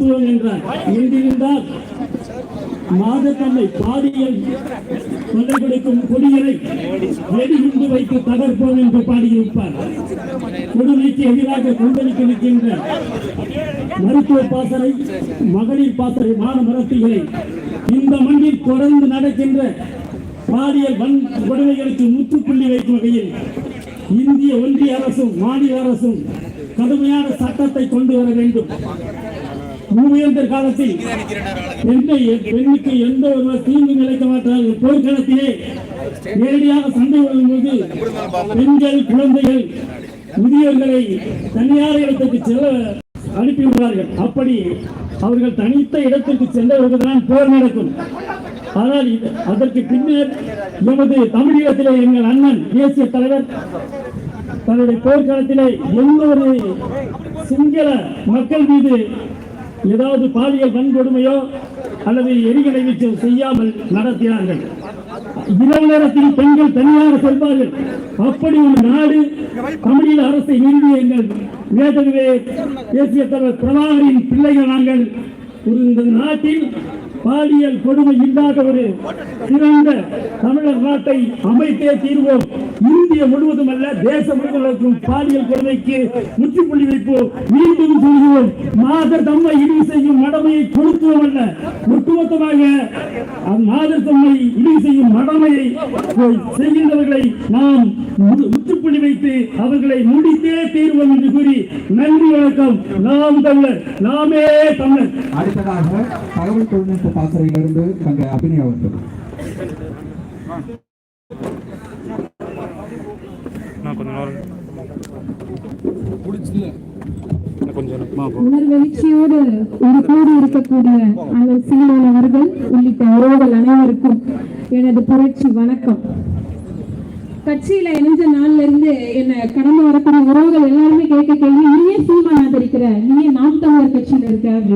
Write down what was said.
திருத்துவம் என்றார் எங்கிருந்தால் மாதத்தம்மை பாடியல் கொண்டை கொடுக்கும் கொடிகளை வெடிகுண்டு வைத்து தகர்ப்போம் என்று பாடியிருப்பார். கொடுமைக்கு எதிராக கொந்தளிக்க நிற்கின்ற மருத்துவ பாசறை மகளிர் பாசறை மான மரத்திகளை இந்த மண்ணில் தொடர்ந்து நடக்கின்ற பாலியல் வன் கொடுமைகளுக்கு முற்றுப்புள்ளி வைக்கும் வகையில் இந்திய ஒன்றிய அரசும் மாநில அரசும் கடுமையான சட்டத்தை கொண்டு வர வேண்டும். மூவேந்தர் காலத்தில் பெண்ணை பெண்ணுக்கு எந்த ஒரு தீங்கு நிலைக்க மாட்டார்கள் போர்க்களத்திலே நேரடியாக சண்டை போது பெண்கள் குழந்தைகள் முதியோர்களை தனியார் இடத்துக்கு செல்ல அனுப்பிவிடுவார்கள். அப்படி அவர்கள் தனித்த இடத்திற்கு சென்றவர்கள்தான் போர் நடக்கும். ஆனால் அதற்கு பின்னர் எமது தமிழகத்திலே எங்கள் அண்ணன் தேசிய தலைவர் தன்னுடைய போர்க்களத்திலே எந்த ஒரு சிங்கள மக்கள் மீது ஏதாவது பாலியல் வன்கொடுமையோ அல்லது எரிகளை வீச்சு செய்யாமல் நடத்தினார்கள். இரவு நேரத்தில் பெண்கள் தனியாக செல்வார்கள். அப்படி ஒரு நாடு தமிழீழ அரசை நிறுவிய எங்கள் மேதகுவே தேசிய தலைவர் பிரபாகரின் பிள்ளைகள் நாங்கள் ஒரு இந்த நாட்டில் பாலியல் கொடுமை இல்லாத ஒரு சிறந்த தமிழர் நாட்டை அமைத்தே தீர்வோம். இந்திய முழுவதும் அல்ல தேசம் முழுவதற்கும் பாலியல் கொடுமைக்கு முற்றுப்புள்ளி வைப்போம் மீண்டும் சொல்கிறோம் மாதர் தம்மை இழிவு செய்யும் மடமையை கொடுத்துவோம் அல்ல. ஒட்டுமொத்தமாக அந்த மாதர் தம்மை இழிவு செய்யும் மடமையை செய்கின்றவர்களை நாம் முற்றுப்புள்ளி வைத்து அவர்களை முடித்தே தீர்வோம் என்று கூறி நன்றி வணக்கம். நாம் தமிழர் நாமே தமிழர். அடுத்ததாக தகவல் தொழில்நுட்ப பாசறையிலிருந்து தங்க அபிநயா அவர்கள் நான் கொஞ்ச நேரம் இன்னும் கொஞ்சம் நேரம். உணர்வெழுச்சியோடு ஒரு கூடி இருக்கக்கூடிய அண்ணன் சீமான் அவர்கள் உள்ளிட்ட உறவுகள் அனைவருக்கும் எனது புரட்சி வணக்கம் கட்சியில இணைஞ்ச நாள்ல இருந்து என்ன கடந்து வரக்கூடிய உறவுகள் எல்லாருமே கேட்க கேள்வி நீயே சீமான் ஆதரிக்கிற நீயே நாம் தமிழர் கட்சியில இருக்க.